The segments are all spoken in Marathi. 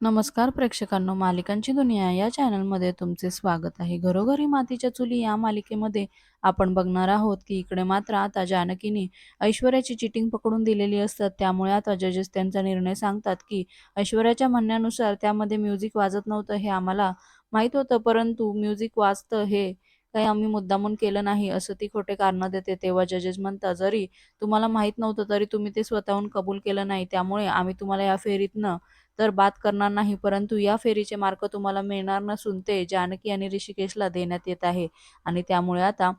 नमस्कार प्रेक्षकांनो मालिकांची दुनिया या चॅनलमध्ये तुमचे स्वागत आहे. घरोघरी मातीच्या चुली या मालिकेमध्ये आपण बघणार आहोत की इकडे मात्र आता जानकीने ऐश्वर्याची चिटिंग पकडून दिलेली असतात. त्यामुळे आता जजेस त्यांचा निर्णय सांगतात की ऐश्वर्याच्या म्हणण्यानुसार त्यामध्ये म्युझिक वाजत नव्हतं हे आम्हाला माहीत होतं परंतु म्युझिक वाजतं हे काही आम्ही मुद्दामून केलं नाही असं ती खोटे कारण देते. तेव्हा जजेस म्हणतात जरी तुम्हाला माहीत नव्हतं तरी तुम्ही ते स्वतःहून कबूल केलं नाही त्यामुळे आम्ही तुम्हाला या फेरीतनं तर बाद करणार नाही परंतु या फेरीचे मार्क तुम्हाला मिळणार नसून ते जानकी आणि ऋषिकेशला देण्यात येत आहे. आणि त्यामुळे आता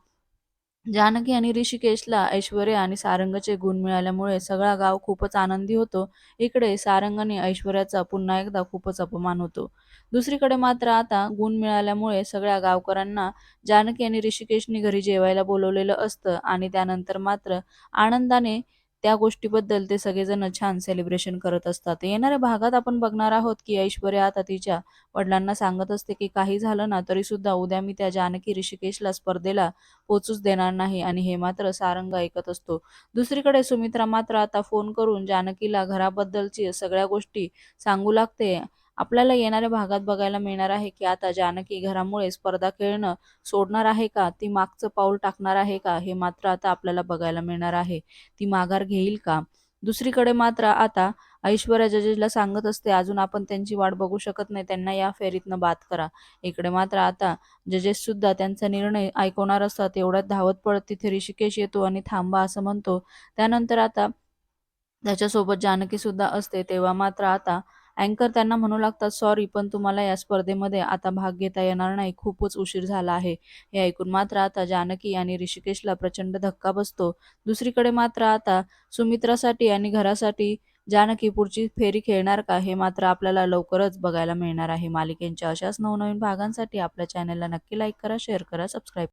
जानकी आणि ऋषिकेशला ऐश्वर्या आणि सारंगचे गुण मिळाल्यामुळे सगळा गाव खूपच आनंदी होतो. इकडे सारंग आणि ऐश्वर्याचा पुन्हा एकदा खूपच अपमान होतो. दुसरीकडे मात्र आता गुण मिळाल्यामुळे सगळ्या गावकऱ्यांना जानकी आणि ऋषिकेशनी घरी जेवायला बोलवलेलं असतं आणि त्यानंतर मात्र आनंदाने त्या गोष्टीबद्दल ते सगळेजण छान सेलिब्रेशन करत असतात. येणाऱ्या भागात आपण बघणार आहोत की ऐश्वर्या आता तिच्या वडिलांना सांगत असते की काही झालं ना तरी सुद्धा उद्या मी त्या जानकी ऋषिकेशला स्पर्धेला पोचूच देणार नाही आणि हे मात्र सारंग ऐकत असतो. दुसरीकडे सुमित्रा मात्र आता फोन करून जानकीला घराबद्दलची सगळ्या गोष्टी सांगू लागते. आपल्याला येणाऱ्या भागात बघायला मिळणार आहे की आता जानकी घरामुळे स्पर्धा खेळणं सोडणार आहे का? ती मागचं पाऊल टाकणार आहे का? हे मात्र आता आपल्याला बघायला मिळणार आहे. ती माघार घेईल का? दुसरीकडे मात्र आता ऐश्वर्या जजेसला सांगत असते अजून आपण त्यांची वाट बघू शकत नाही त्यांना या फेरीतनं बाद करा. इकडे मात्र आता जजेस सुद्धा त्यांचा निर्णय ऐकवणार असतात एवढ्यात धावत पडत तिथे ऋषिकेश येतो आणि थांबा असं म्हणतो. त्यानंतर आता त्याच्यासोबत जानकी सुद्धा असते तेव्हा मात्र आता अँकर त्यांना म्हणू लागतात सॉरी पण तुम्हाला या स्पर्धेमध्ये आता भाग घेता येणार नाही. खूपच उशीर झाला आहे. हे ऐकून मात्र आता जानकी आणि ऋषिकेशला प्रचंड धक्का बसतो. दुसरीकडे मात्र आता सुमित्रासाठी आणि घरासाठी जानकी पुढची फेरी खेळणार का? हे मात्र आपल्याला लवकरच बघायला मिळणार आहे. मालिकेंच्या अशाच नवनवीन भागांसाठी आपल्या चॅनलला नक्की लाईक करा शेअर करा सबस्क्राईब